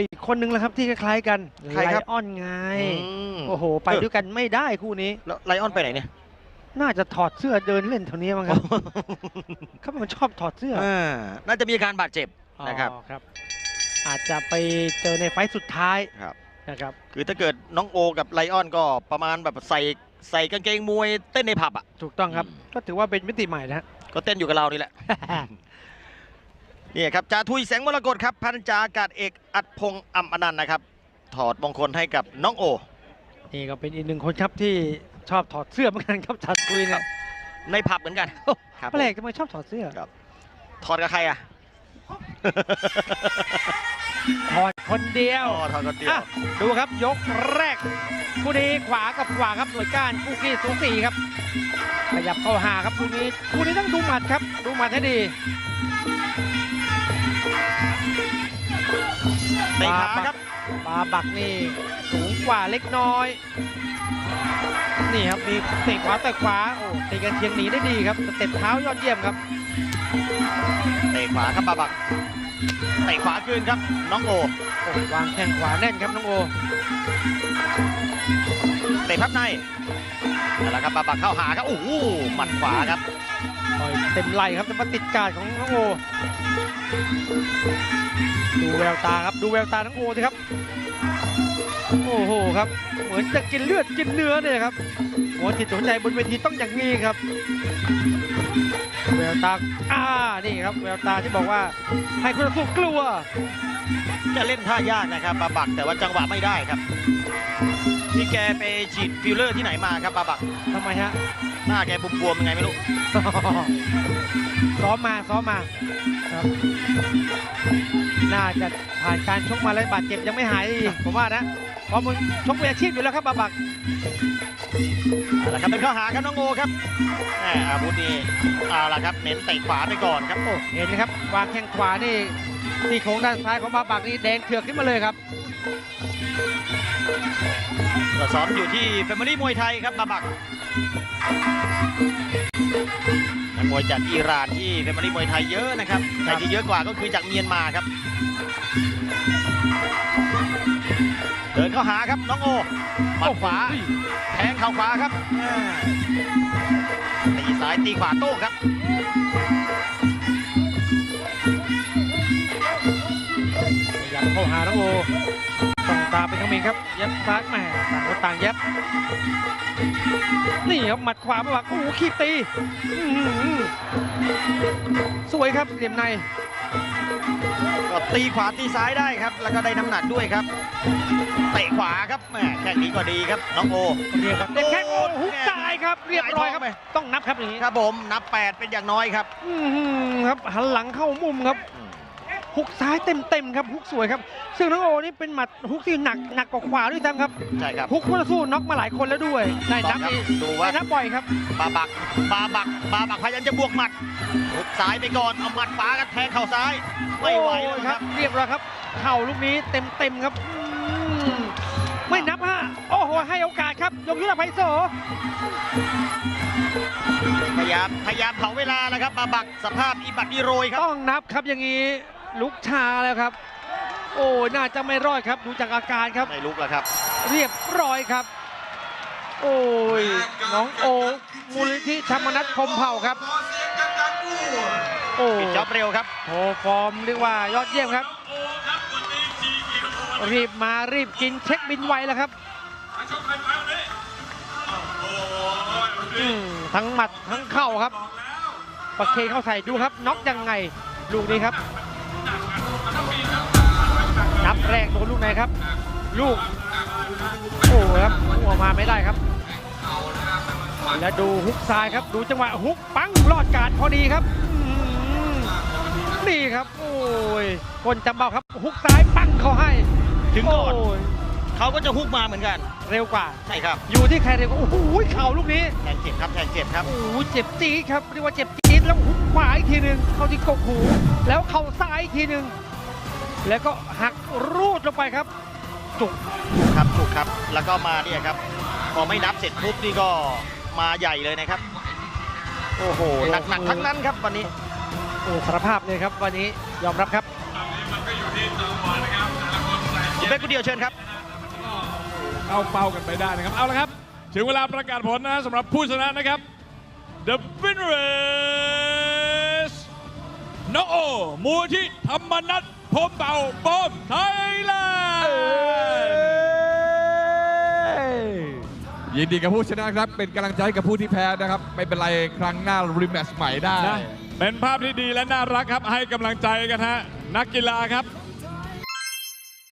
อีกคนนึงแล้วครับที่คล้ายๆกันใครครับ ไลออนไงอืมโอ้โห ไปด้วยกันไม่ได้คู่นี้ แล้วไลออนไปไหนเนี่ย น่าจะถอดเสื้อเดินเล่นเท่านี้มั้งครับ เขาเป็นคนชอบถอดเสื้ออ่าน่าจะมีอาการบาดเจ็บนะครับอ๋อครับ อาจจะไปเจอในไฟต์สุดท้ายครับนะครับ คือถ้าเกิดน้องโอกับไลออนก็ประมาณแบบใส่ใส่กางเกงมวยเต้นในผับอะ ถูกต้องครับอืมก็ถือว่าเป็นมิติใหม่นะฮะก็เต้นอยู่กับเรานี่แหละ นี่ครับจ่าทุยแสงมรกตครับพันจาอากาศเอกอัดพงษ์อำอนันต์นะครับ ถอดมงคลให้กับน้องโอ นี่ก็เป็นอีกหนึ่งคนครับที่ชอบถอดเสื้อเหมือนกันครับจัดคุยเนี่ยในผับเหมือนกันครับแปลกทำไมชอบถอดเสื้อครับ ถอดกับใครอะถอดคนเดียวอ๋อถอดกับเดียวอะดูครับยกแรกคู่นี้ขวากับขวาครับหน่วยก้านคู่ขี้สูสีครับ ขยับเข้าหาครับคู่นี้คู่นี้ต้องดูหมัดครับ ดูหมัดให้ดี เตะขาครับปาบักนี่สูงกว่าเล็กน้อย นี่ครับมีเตะขวาแต่ขวาโอ้เตะกันเชียงหนีได้ดีครับสเต็ปเท้ายอดเยี่ยมครับเตะขวาครับบาบักเตะขวาคืนครับน้องโอโอ้วางแข้งขวาแน่นครับน้องโอ เตะพับในนั่นแหละครับบาบักเข้าหาครับโอ้โหหมัดขวาครับต่อยเต็มไหล่ครับแต่มาติดการดของน้องโอดูแววตาครับดูแววตาน้องโอสิครับโอ้โหครับเหมือนจะกินเลือดกินเนื้อเนี่ยครับหัวจิตหัวใจบนเวทีต้องอย่างนี้ครับแววตาอ่านี่ครับแววตาที่บอกว่าให้คุณสู้กลัว จะเล่นท่ายากนะครับบาบักแต่ว่าจังหวะไม่ได้ครับ พี่แกไปฉีดฟิลเลอร์ที่ไหนมาครับบาบักทำไมฮะ หน้าแกบวมๆยังไงไม่รู้ ซ้อมมาซ้อมมาครับ น่าจะผ่านการชกมาแล้วบาดเจ็บยังไม่หายดีผมว่านะเพราะมันชกมืออาชีพอยู่แล้วครับบาบักเอาละครับเป็นข้อหาครับน้องโอครับแหมอาวุธนี่เอาละครับเน้นเตะขวาไปก่อนครับโอ้เห็นไหมครับวางแข้งขวานี่ ที่โค้งด้านซ้ายของบาบักนี่แดงเถือกขึ้นมาเลยครับก็ซ้อมอยู่ที่แฟมิลี่มวยไทยครับบาบักนักมวยจากอิหร่านที่แฟมิลี่มวยไทยเยอะนะครับแต่ที่เยอะกว่าก็คือจากเมียนมาครับ เดินเข้าหาครับน้องโอหมัดขวาแทงเข่าขวาครับอ่าตีซ้ายตีขวาโต้ครับ เข้าหาน้องโอต้องตามเป็นขมิงครับเย็บซ้ายแหม่ต่างคนต่างเย็บนี่ครับหมัดขวาบาบักโอ้โหขีบตีอื้อหือสวยครับเหลี่ยมใน ก็ตีขวาตีซ้ายได้ครับ แล้วก็ได้น้ำหนักด้วยครับ เตะขวาครับแหมแข่งนี้ก็ดีครับน้องโอเรียกครับเด็กแข้งโอ้โหหุกซ้ายครับ เรียบร้อยครับหงายท้องไปต้องนับครับอย่างนี้ ครับผมนับ 8 เป็นอย่างน้อยครับ อื้อหือครับหันหลังเข้ามุมครับ ฮุกซ้ายเต็มๆครับฮุกสวยครับ ซึ่งน้องโอนี่เป็นหมัดฮุกที่หนักหนักกว่าขวาด้วยซ้ำครับใช่ครับฮุกคู่ต่อสู้น็อกมาหลายคนแล้วด้วยได้ต้นัอบงครับนี่ดูได้ว่านับบ่อยครับบาบักบาบักบาบักพยายามจะบวกหมัดหุกซ้ายไปก่อนเอาหมัดขวากันแทงเข่าซ้ายไม่ไหวโอ้แล้วยครับ เรียบร้อยครับ เข่าลูกนี้เต็มๆครับอืมไม่นับฮะโอ้โหให้โอกาสครับยงยุทธไพโสพยายามพยายามเผาเวลาแล้วครับบาบักสภาพอิบัติอิโรยครับต้องนับครับอย่างนี้ ลุกชาแล้วครับ โอ้ยน่าจะไม่รอดครับดูจากอาการครับ ไม่ลุกแล้วครับ เรียบร้อยครับ โอ้ยน้องโอมูลนิธิธรรมนัฐพรหมเผ่าครับโอ้ปิดจ็อบเร็วครับโหฟอร์มเรียกว่ายอดเยี่ยมครับ รีบมารีบกินเช็คบินไวแล้วครับอืมทั้งหมัดทั้งเข่าครับประเคนเข้าใส่ดูครับน็อกยังไงลูกนี้ครับนับ แรกโดนลูกไหนครับ ลูก โอ้ครับหัวมาไม่ได้ครับ แล้วดูฮุกซ้ายครับ ดูจังหวะฮุกปังรอดการพอดีครับอื้อหือนี่ครับ โอ้ยคนจำเบาครับฮุกซ้ายปังเขาให้ถึงก่อนโยเขาก็จะฮุกมาเหมือนกัน เร็วกว่าใช่ครับ อยู่ที่ใครเร็วกว่าโอ้โหเข่าลูกนี้แทงเจ็บครับแทงเจ็บครับโอ้โหเจ็บจี๊ดครับเรียกว่าเจ็บจี๊ดแล้วหุกขวาอีกทีหนึ่งเข้าที่กกหูแล้วเข่าซ้ายอีกทีหนึ่ง แล้วก็หักรูดลงไปครับ จุกถูกครับถูกครับ แล้วก็มาเนี่ยครับ พอไม่นับเสร็จปุ๊บนี่ก็มาใหญ่เลยนะครับ โอ้โหหนักๆทั้งนั้นครับวันนี้ โอ้สารภาพเลยครับ วันนี้ยอมรับครับ คุณเป๊กคุณเดียวเชิญครับ เข้าเป้ากันไปได้นะครับ เอาละครับ ถึงเวลาประกาศผลนะสำหรับผู้ชนะนะครับ The winner is น้องโอมูที่ธรรมนัท พรหมเป่าปอมไทยแลนด์ยินดีกับผู้ชนะครับ เป็นกำลังใจให้กับผู้ที่แพ้นะครับ ไม่เป็นไรครั้งหน้ารีแมตช์ใหม่ได้ นะเป็นภาพที่ดีและน่ารักครับ ให้กำลังใจกันฮะ นักกีฬาครับ